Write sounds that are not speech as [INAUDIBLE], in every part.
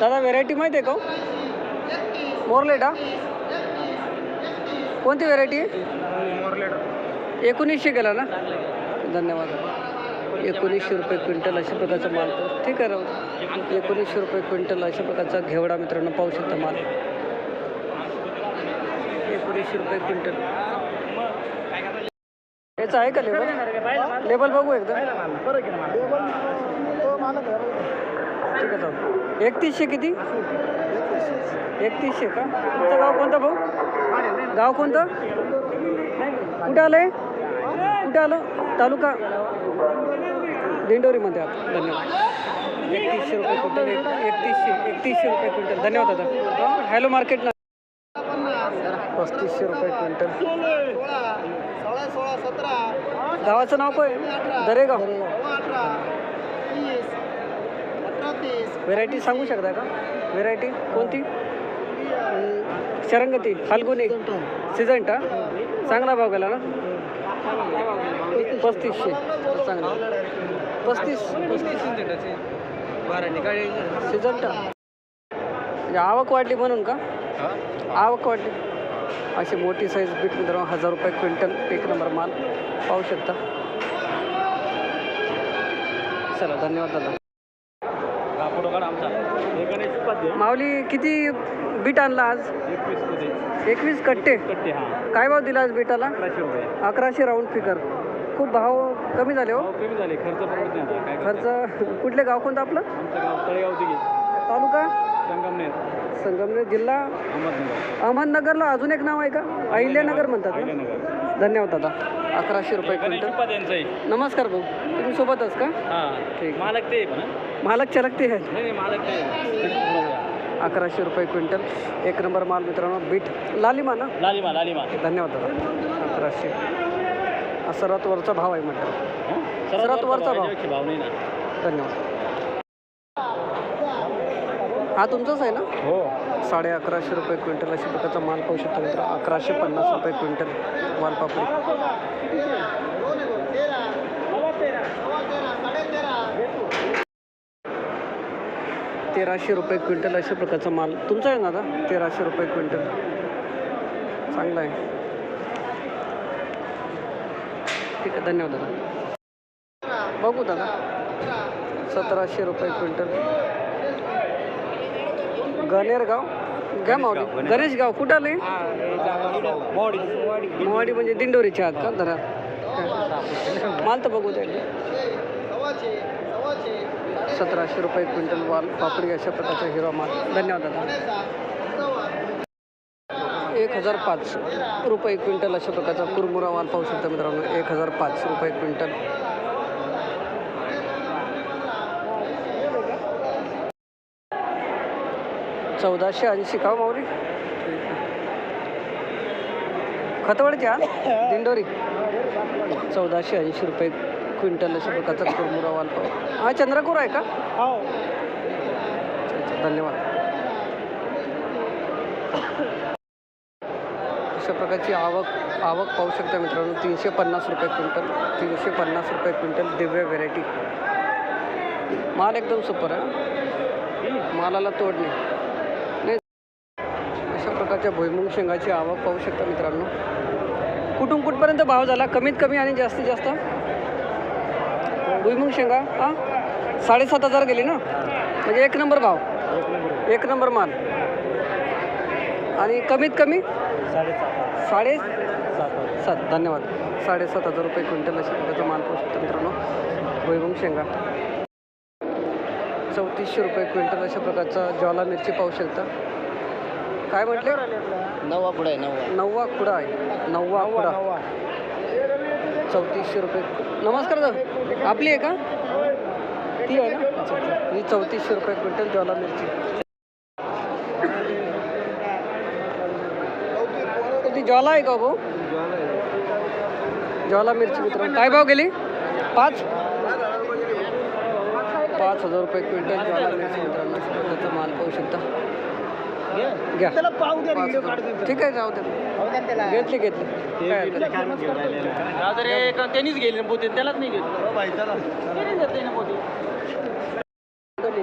दादा व्हेरायटी माहिती आहे का हो? मोरलेटा? कोणती व्हेरायटी आहे एकोणीसशे गेला ना? धन्यवाद. एकोणीसशे रुपये क्विंटल अशा प्रकारचा माल. तो ठीक आहे राहू एकोणीसशे रुपये क्विंटल अशा प्रकारचा घेवडा मित्रांनो पाहू शकता माल. एकोणीसशे रुपये क्विंटल. याचं आहे का लेबल लेबल बघू एकदा. ठीक आहे चालू एकतीसशे किती? एकतीसशे का? तुमचं गाव कोणतं भाऊ? गाव कोणतं? कुठं आलं आहे कुठं आलं? तालुका? दिंडोरीमध्ये आहात धन्यवाद. एकतीसशे रुपये क्विंटल एकतीसशे एकतीसशे रुपये क्विंटल. धन्यवाद दादा. हॅलो मार्केट ना पस्तीसशे रुपये क्विंटल. गावाचं नाव काय? दरेगाव. व्हेरायटी सांगू शकता का? व्हेरायटी कोणती? शरंगती फाल्गुनी. सिजंटा चांगला भाव गेला ना? पस्तीसशे. चांगला. पस्तीस. पस्तीस. सिजंटा म्हणजे आवक वाढली म्हणून का? आवक वाढली. अशी मोठी साईज बीट मित्रांनो हजार रुपये क्विंटल एक नंबर माल. पाहू शकता. चला धन्यवाद दादा. माऊली किती बीट आणला आज? एकवीस कट्टे. काय भाव दिला आज बीटाला? अकराशे राऊंड फिगर. खूप भाव कमी झाले हो. कमी झाले. खर्च परवडत नाही आता. काय खर्च कुठले गाव कोणतं आपलं? आमचं गाव तळेगाव दिघे तालुका? संगमनेर. संगमनेर जिल्हा? अहमदनगर. अहमदनगरला अजून एक नाव आहे का? अहिल्यानगर म्हणतात ना? अहिल्यानगर. धन्यवाद दादा. अकराशे रुपये क्विंटल. नमस्कार भाऊ. तुम्ही सोबतच का? हां. ठीक. मालक ते? मालक मालक ते आहे. अकराशे रुपये क्विंटल. एक नंबर माल मित्रांनो बीट. लालिमा ना? लालिमा लालिमा. धन्यवाद दादा. अकराशे. सर्वात वरचा भाव आहे म्हटलं? सर्वात वरचा भाव. याच्यापेक्षा भाव नाही ना. धन्यवाद. हा तुमचाच आहे ना? हो. साडे अकराशे रुपये क्विंटल अशा प्रकारचा माल पाहू शकता मित्र. अकराशे पन्नास रुपये क्विंटल वालपापडी तेराशे रुपये क्विंटल अशा प्रकारचा माल. तुमचा आहे ना दादा? तेराशे रुपये क्विंटल. चांगला आहे. ठीक आहे धन्यवाद दादा. बघू दादा. सतराशे रुपये क्विंटल. गणेरगाव? घ्या माऊली? गणेश गाव कुठं आले? मोवाडी म्हणजे दिंडोरीचे आहात का? धरा माल तर बघू द्या सतराशे रुपये क्विंटल वाल पापडी अशा प्रकारचा हिरवा माल. धन्यवाद दादा. एक हजार पाच रुपये क्विंटल अशा प्रकारचा कुरमुरा माल पाहू शकता मित्रांनो. एक हजार पाच रुपये क्विंटल. चौदाशे ऐंशी का हो माऊली खतवडच्या दिंडोरी? चौदाशे ऐंशी रुपये क्विंटल अशा प्रकारचा कुरमुरा वाल पाव. हा चंद्रकोर आहे का? अच्छा, धन्यवाद. अशा प्रकारची आवक आवक पाहू शकता मित्रांनो तीनशे पन्नास रुपये क्विंटल तीनशे पन्नास रुपये क्विंटल दिव्य व्हेरायटी माल एकदम सुपर आहे मालाला तोडणे नाही. प्रकारच्या भुईमुंग शेंगाची आवक पाहू शकता मित्रांनो. कुठून कुठपर्यंत भाव झाला? कमीत कमी आणि जास्तीत जास्त? भुईमुंग शेंगा हां? साडेसात हजार गेली ना? म्हणजे एक नंबर भाव. एक नंबर माल. आणि कमीत कमी? साडे सात. धन्यवाद. साडेसात हजार रुपये क्विंटल अशा प्रकारचा माल पाहू शकता मित्रांनो. भुईमुंग शेंगा. चौतीसशे रुपये क्विंटल अशा प्रकारचा ज्वाला मिरची पाहू शकता. काय म्हटले? नवा पुढे आहे नवा नववा खुडा आहे. नववा खुडा चौतीसशे रुपये नमस्कार सर आपली आहे का? ती आहे ना? अच्छा अच्छा. ही चौतीसशे रुपये क्विंटल ज्वाला मिरची. ती ज्वाला आहे का भाऊ ज्वाला मिरची मित्रांनो. काय भाव गेली? पाच? पाच हजार रुपये क्विंटल ज्वाला मिरची मित्रांनो. त्याचा माल पाहू शकता. घ्या. पाच हजार. ठीक आहे जाऊ दे. घेतली घेतली. काय? हरकत नाही. त्यांनीच गेले पोते त्यालाच नाही घेतलं.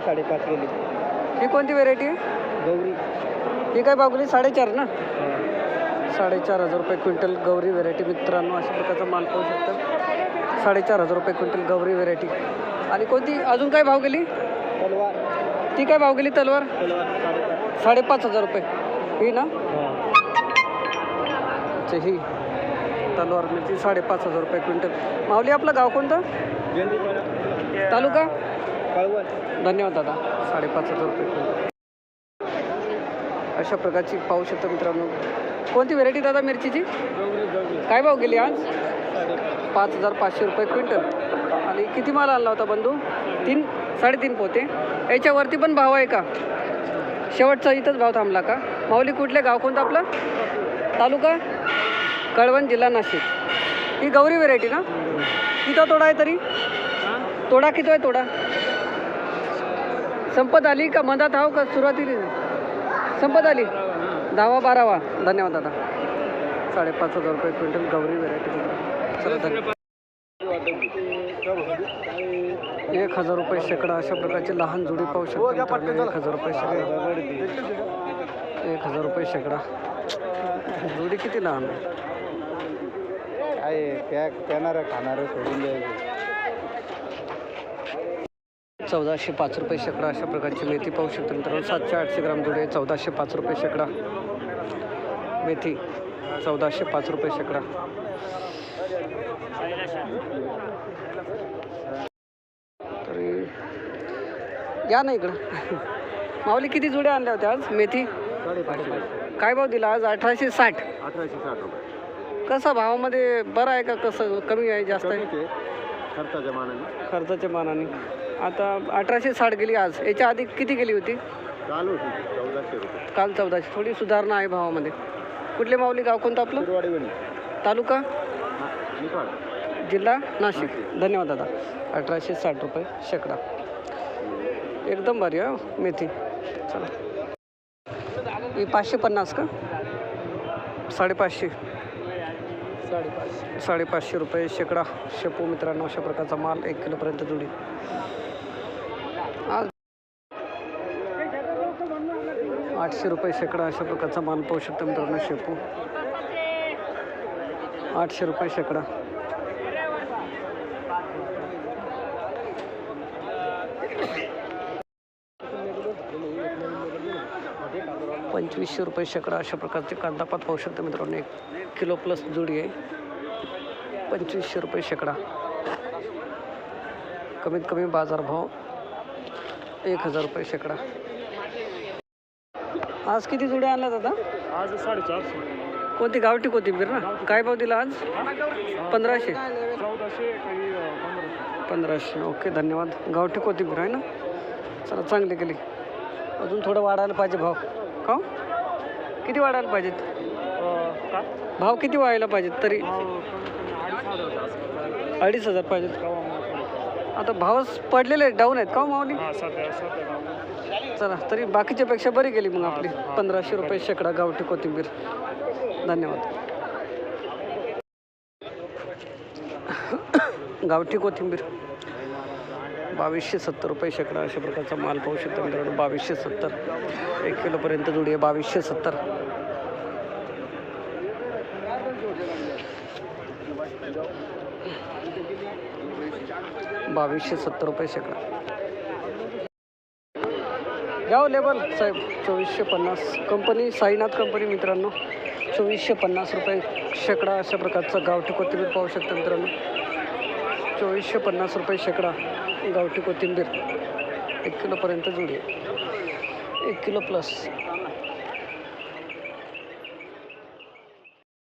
साडेपाच गेली. ही कोणती व्हेरायटी आहे गौरी. ही काय बागुली? साडेचार ना? साडेचार हजार रुपये क्विंटल गौरी व्हेरायटी मित्रांनो अशा प्रकारचा माल पाहू शकता. साडेचार हजार रुपये क्विंटल गौरी व्हेरायटी आणि कोणती? अजून काय भाव गेली? तलवार. ती काय भाव गेली? तलवार? तलवार साडेपाच हजार रुपये. ही ना? अच्छा ही. तलवार मिरची साडेपाच हजार रुपये क्विंटल. माऊली आपलं गाव कोणतं? तालुका? धन्यवाद दादा. साडेपाच हजार रुपये क्विंटल. अशा प्रकारची पाहू शकता मित्रांनो. कोणती व्हेरायटी दादा मिरचीची? काय भाव गेली आज? पाच हजार पाचशे रुपये क्विंटल. आणि किती माल आणला होता बंधू? तीन साडेतीन पोते. याच्यावरती पण भाव आहे का? शेवटचा इथंच भाव थांबला का? माऊली कुठले गाव कोणतं आपलं? तालुका? कळवण जिल्हा नाशिक. ही गौरी व्हेरायटी ना? किती तोडा आहे तरी? तोडा किती आहे तोडा? संपत आली का मधात हाव का सुरुवातीला? संपत आली? दहावा बारावा. धन्यवाद दादा. साडेपाच हजार रुपये क्विंटल गौरी व्हेरायटी चला एक हजार रुपये शेकडा अशा प्रकारची लहान जोडी पाहू शकतो मित्रांनो. एक हजार रुपये शेकडा. एक हजार रुपये शेकडा. जोडी किती लहान? आहे त्या त्यांना खाणारं सोडून द्यायचं. चौदाशे पाच रुपये शेकडा अशा प्रकारची मेथी पाहू शकतो मित्रांनो. सातशे आठशे ग्राम जोडी आहे. चौदाशे पाच रुपये शेकडा. मेथी चौदाशे पाच रुपये शेकडा. तरी या ना इकडं. माऊली किती जोड्या आणल्या होत्या आज? मेथी? काय भाव दिला आज? अठराशे साठ. अठराशे साठ रुपये. कसा भावामध्ये बरं आहे का कसं? कमी आहे जास्त आहे? खर्चाच्या मानाने. खर्चाच्या मानाने. आता अठराशे साठ गेली आज. याच्या आधी किती गेली होती? चालू होती. चौदाशे रुपये. काल चौदाशे. थोडी सुधारणा आहे भावामध्ये. कुठले माऊली? गाव कोणतं आपलं? तालुका? जिल्हा नाशिक. धन्यवाद दादा. अठराशे साठ रुपये शेकडा. एकदम भारी हा मेथी. चला. ही पाचशे पन्नास का? साडेपाचशे. साडेपाचशे साडेपाचशे रुपये शेकडा. शेपू मित्रांनो अशा प्रकारचा माल एक किलोपर्यंत जुडी. आज आठशे रुपये शेकडा अशा प्रकारचा माल पाहू शकतो मित्रांनो शेपू. आठशे रुपये शेकडा. पंचवीसशे रुपये शेकडा अशा प्रकारचे कांदापात पाहू शकतो मित्रांनो. एक किलो प्लस जुडी आहे. पंचवीसशे रुपये शेकडा. कमीत कमी बाजारभाव एक हजार रुपये शेकडा. आज किती जुड्या आणल्या दादा? आज साडेचारशे. कोणती गावठी कोथिंबीर ना? काय भाव दिला आज? पंधराशे. पंधराशे. ओके धन्यवाद. गावठी कोथिंबीर आहे ना? चला चांगली केली. अजून थोडं वाढायला पाहिजे भाव. का? हो? किती वाढायला पाहिजेत? भाव किती वाढायला पाहिजेत? तरी अडीच हजार पाहिजेत. आता भावच पडलेले आहेत डाऊन आहेत का हो माऊली? चला तरी बाकीच्या पेक्षा बरी गेली मग आपली. पंधराशे रुपये शेकडा गावठी कोथिंबीर. धन्यवाद. [COUGHS] गावठी कोथिंबीर. बावीसशे सत्तर रुपये शेकडा अशा प्रकारचा माल पाहू शकतो मित्रांनो. बावीसशे सत्तर. एक किलोपर्यंत जुडी आहे. बावीसशे सत्तर. बावीसशे सत्तर रुपये शेकडा. घ्याव लेबल साहेब. चोवीसशे पन्नास. कंपनी साईनाथ कंपनी मित्रांनो. चोवीसशे पन्नास रुपये शेकडा अशा प्रकारचा गावठी कोथिंबीर पाहू शकता मित्रांनो. चोवीसशे पन्नास रुपये शेकडा गावठी कोथिंबीर एक किलोपर्यंत जुडी. एक किलो प्लस